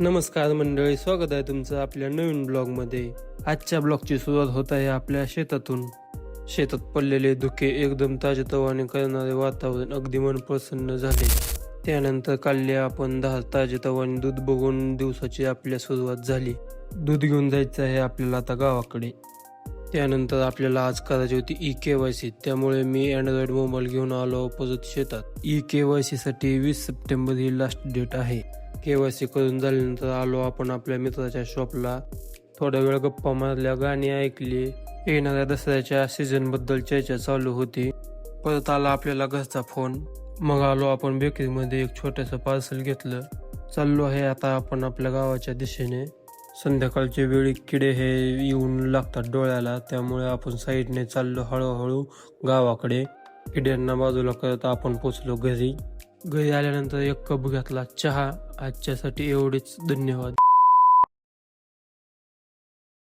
नमस्कार मंडळी स्वागत आहे तुमचं आपल्या नवीन ब्लॉगमध्ये. आजच्या ब्लॉगची सुरुवात होत आहे आपल्या शेतातून. शेतात पडलेले धुके एकदम ताजेतवाने करणारे वातावरण अगदी मन प्रसन्न झाले. त्यानंतर काढले आपण दहा ताजेतवाने दूध बघून दिवसाची आपल्या सुरुवात झाली. दूध घेऊन जायचं आहे आपल्याला आता गावाकडे. त्यानंतर आपल्याला आज करायची होती ई के वाय सी त्यामुळे मी अँड्रॉइड मोबाईल घेऊन आलो परत शेतात. ई के वाय सी साठी वीस सप्टेंबर ही लास्ट डेट आहे. के वाय सी करून झाल्यानंतर आलो आपण आपल्या मित्राच्या शॉपला थोडा वेळ गप्पा मारल्या गाणी ऐकली. येणाऱ्या दसऱ्याच्या सीझनबद्दल चर्चा चालू होती. परत आला आपल्याला घरचा फोन मग आलो आपण बेकरीमध्ये एक छोटंसं पार्सल घेतलं. चाललो आहे आता आपण आपल्या गावाच्या दिशेने. संध्याकाळच्या वेळी किडे हे येऊन लागतात डोळ्याला त्यामुळे आपण साईडने चाललो हळूहळू गावाकडे. किड्यांना बाजूला करत आपण पोचलो घरी. घरी आल्यानंतर एक कप घेतला चहा. आजच्यासाठी एवढेच. धन्यवाद.